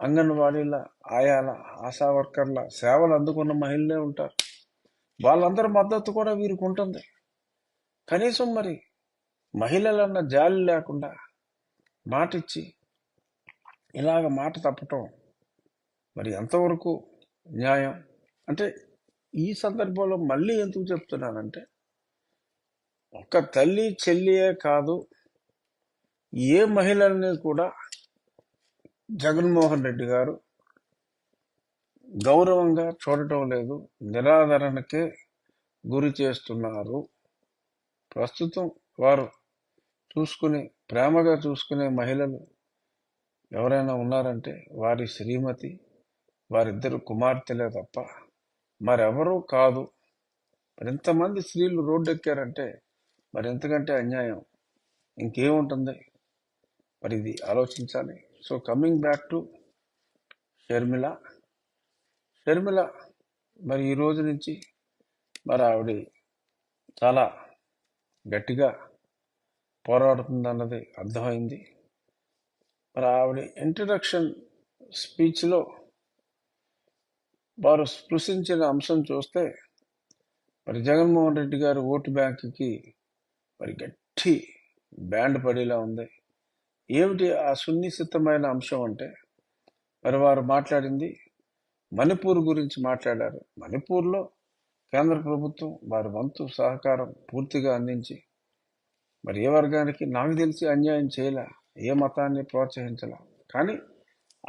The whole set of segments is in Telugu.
అంగన్వాడీల ఆయాల ఆశా వర్కర్ల సేవలు అందుకున్న మహిళలే ఉంటారు. వాళ్ళందరి మద్దతు కూడా వీరికి ఉంటుంది కనీసం మరి మహిళలన్న జాలి లేకుండా మాటిచ్చి ఇలాగ మాట తప్పటం మరి ఎంతవరకు న్యాయం? అంటే ఈ సందర్భంలో మళ్ళీ ఎందుకు చెప్తున్నానంటే ఒక్క తల్లి చెల్లియే కాదు ఏ మహిళల్ని కూడా జగన్మోహన్ రెడ్డి గారు గౌరవంగా చూడటం లేదు నిరాదరణకే గురి చేస్తున్నారు. ప్రస్తుతం వారు చూసుకుని ప్రేమగా చూసుకునే మహిళలు ఎవరైనా ఉన్నారంటే వారి శ్రీమతి వారిద్దరు కుమార్తెలే తప్ప మరెవరూ కాదు. మరింతమంది స్త్రీలు రోడ్డు ఎక్కారంటే అన్యాయం. ఇంకేముంటుంది? మరి ఇది ఆలోచించాలి. So coming back to Sharmila Sharmila మరి ఈ రోజు నుంచి మరి ఆవిడ చాలా గట్టిగా పోరాడుతుందన్నది అర్థమైంది. మరి ఆవిడ ఇంట్రడక్షన్ స్పీచ్లో వారు స్పృశించిన అంశం చూస్తే మరి జగన్మోహన్ రెడ్డి గారు ఓటు బ్యాంకుకి మరి గట్టి బ్యాండ్ పడేలా ఉంది. ఏమిటి ఆ సున్నిశితమైన అంశం అంటే? మరి వారు మాట్లాడింది మణిపూర్ గురించి మాట్లాడారు. మణిపూర్లో కేంద్ర ప్రభుత్వం వారి వంతు సహకారం పూర్తిగా అందించి మరి ఏ వర్గానికి నాకు తెలిసి అన్యాయం చేయలే ఏ మతాన్ని ప్రోత్సహించలే. కానీ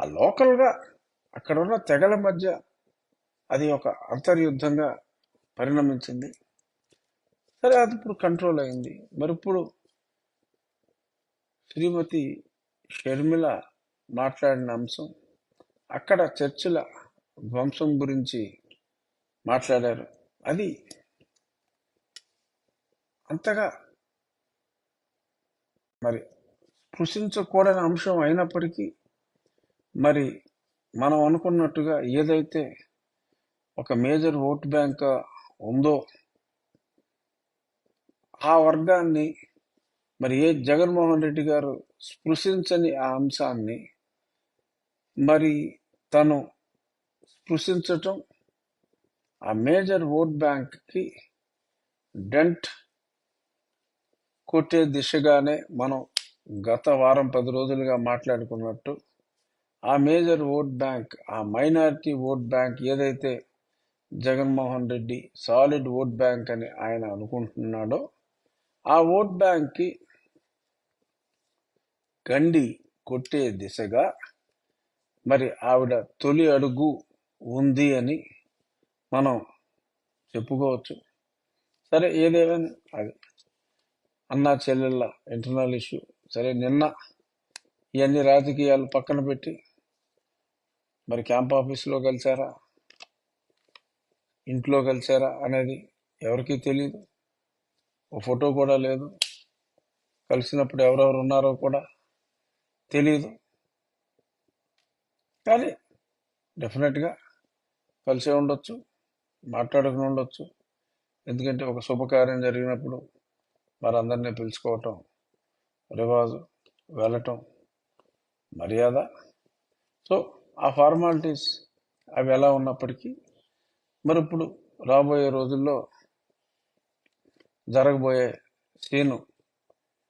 ఆ లోకల్గా అక్కడ ఉన్న తెగల మధ్య అది ఒక అంతర్యుద్ధంగా పరిణమించింది. సరే అది ఇప్పుడు కంట్రోల్ అయింది. మరి ఇప్పుడు శ్రీమతి షర్మిల మాట్లాడిన అంశం అక్కడ చర్చిల ధ్వంసం గురించి మాట్లాడారు. అది అంతగా మరి స్పృశించకూడని అంశం అయినప్పటికీ మరి మనం అనుకున్నట్టుగా ఏదైతే ఒక మేజర్ ఓట్ బ్యాంక్ ఉందో ఆ వర్గాన్ని మరి ఏ జగన్మోహన్ రెడ్డి గారు స్పృశించని ఆ అంశాన్ని మరి తను స్పృశించటం ఆ మేజర్ ఓట్ బ్యాంక్కి డెంట్ కొట్టే దిశగానే మనం గత వారం పది రోజులుగా మాట్లాడుకున్నట్టు ఆ మేజర్ ఓట్ బ్యాంక్ ఆ మైనారిటీ ఓట్ బ్యాంక్ ఏదైతే Jaganmohan Reddy solid vote bank అని ఆయన అనుకుంటున్నాడో ఆ ఓట్ బ్యాంక్కి గండి కొట్టే దిశగా మరి ఆవిడ తొలి అడుగు ఉంది అని మనం చెప్పుకోవచ్చు. సరే ఏదేమైనా అది అన్నా చెల్లెళ్ళ ఇంటర్నల్ ఇష్యూ సరే నిన్న ఇవన్నీ రాజకీయాలు పక్కన పెట్టి మరి క్యాంప్ ఆఫీస్లో కలిసారా? ఇంట్లో కలిసారా అనేది ఎవరికీ తెలియదు ఓ ఫోటో కూడా లేదు. కలిసినప్పుడు ఎవరెవరు ఉన్నారో కూడా తెలియదు కానీ డెఫినెట్గా కలిసే ఉండొచ్చు మాట్లాడుకుని ఉండొచ్చు. ఎందుకంటే ఒక శుభకార్యం జరిగినప్పుడు వారందరినీ పిలుచుకోవటం రివాజు వెళ్ళటం మర్యాద. సో ఆ ఫార్మాలిటీస్ అవి ఎలా ఉన్నప్పటికీ మరి ఇప్పుడు రాబోయే రోజుల్లో జరగబోయే సీను